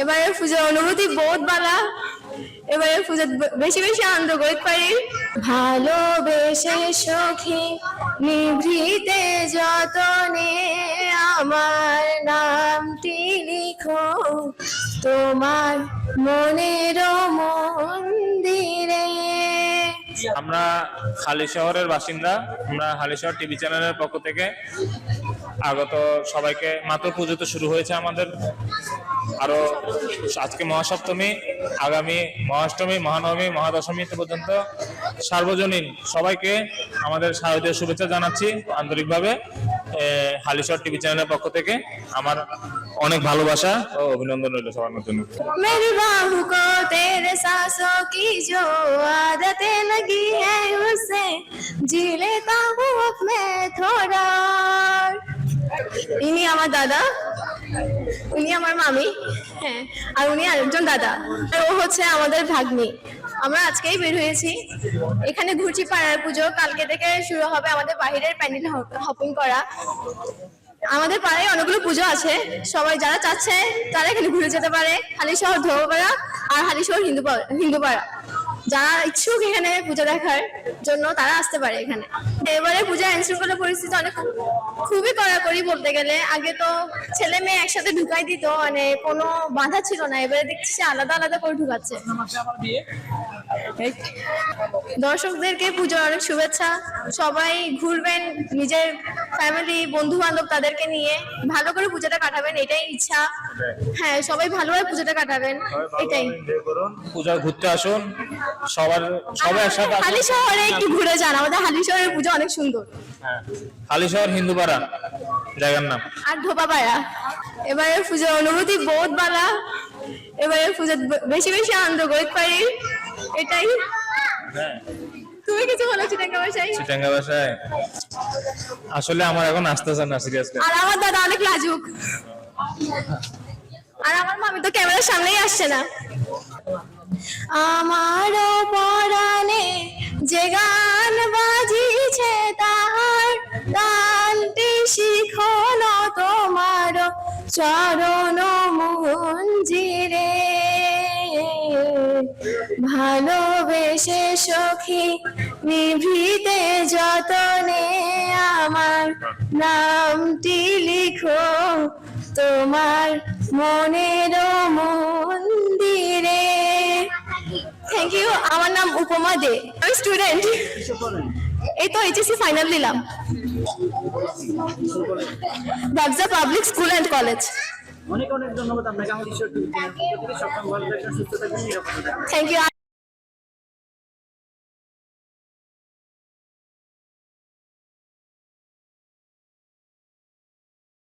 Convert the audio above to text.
এবারে পুজোর অনুভূতি বহুত বালা এবারে পুজো বেশি বেশি আনন্দ করতে পারি ভালোবেসে সখী নিভৃতে যতনে আমার নামটি লিখো। তোমার মনের মন্দিরে। আমরা হালি শহরের বাসিন্দা। আমরা হালি শহর টিভি চ্যানেলের পক্ষ থেকে আগত সবাইকে মাত্র পুজো তো শুরু হয়েছে আমাদের। আরো আজকে মহাসপ্তমী আগামী মহাষ্টমী মহানবমী মহাদশমী পর্যন্ত সার্বজনীন সবাইকে আমাদের শারদীয় শুভেচ্ছা জানাচ্ছি আন্তরিকভাবে হালিশহর টিভি চ্যানেলের পক্ষ থেকে আমার অনেক ভালোবাসা ও অভিনন্দন রইল সবার জন্য मेरी बाहू को तेरे सांसों की जो आदतें लगी है उससे जी लेता हूँ अब मैं थोड़ा ইনি আমার দাদা উনি আমার মামি হ্যাঁ আর উনি আরেকজন দাদা। আর ও হচ্ছে আমাদের ভাগ্নি। আমরা আজকেই বের হয়েছি। এখানে ঘুরছি পাড়ার পুজো। কালকে থেকে শুরু হবে আমাদের বাহিরের প্যান্ডেল হপিং করা। আমাদের পাড়ায় অনেকগুলো পুজো আছে। সবাই যারা চাচ্ছে, তারা এখানে ঘুরে যেতে পারে। হালি শহর ধোবাপাড়া আর হালিশহর হিন্দু পাড়া- হিন্দু পাড়া যারা ইচ্ছুক এখানে পূজা দেখার জন্য, তারা আসতে পারে এখানে। এবারে পূজা আইন শৃঙ্খলা পরিস্থিতি অনেক খুবই কড়াকড়ি বলতে গেলে। আগে তো ছেলে মেয়ে একসাথে ঢুকাই দিত মানে কোনো বাধা ছিল না। এবারে দেখছি আলাদা আলাদা করে ঢুকাচ্ছে। দর্শকদেরকে পুজোর অনেক শুভেচ্ছা। সবাই ঘুরবেন নিজের ফ্যামিলি বন্ধু বান্ধব তাদেরকে নিয়ে। ভালো করে পুজোটা কাটাবেন এটাই ইচ্ছা। হ্যাঁ সবাই ভালোভাবে পুজোটা কাটাবেন এটাই। পূজা ঘুরতে আসুন সবার সবাই একসাথে হালি শহরে একটু ঘুরে যান আমাদের হালি শহরের পুজো অনেক সুন্দর। হ্যাঁ হালি শহর হিন্দুপাড়া জায়গার নাম। আর ধোপাপাড়া। এবারে পুজোর অনুভূতি বহুত বালা। এবারে পুজো বেশি বেশি আনন্দ করতে পারি এটাই। হ্যাঁ। তুমি কিছু বলো চিটাঙ্গা ভাষায় চিটাঙ্গা ভাষায় আসলে আমার এখন আসতেছে না সিরিয়াসলি আর আমার দাদা অনেক লাজুক। আর আমার মামি তো ক্যামেরার সামনেই আসছে না। পরাণে যে গান বাজিছে তাহার গানটি শিখন তোমার চরণ মঞ্জিরে। ভালোবেসে সখী, নিভৃতে যতনে আমার নামটি লিখো। তোমার মনের মন্দিরে। থ্যাংক ইউ আমার নাম উপমা দে। আমি স্টুডেন্ট এই তো এইচএসসি ফাইনাল দিলাম। ব্যবসা পাবলিক স্কুল অ্যান্ড কলেজ অনেক অনেক ধন্যবাদ আপনাকে। আমাদের ঈশ্বর থাকবেন সুস্থ থাকবেন থ্যাংক ইউ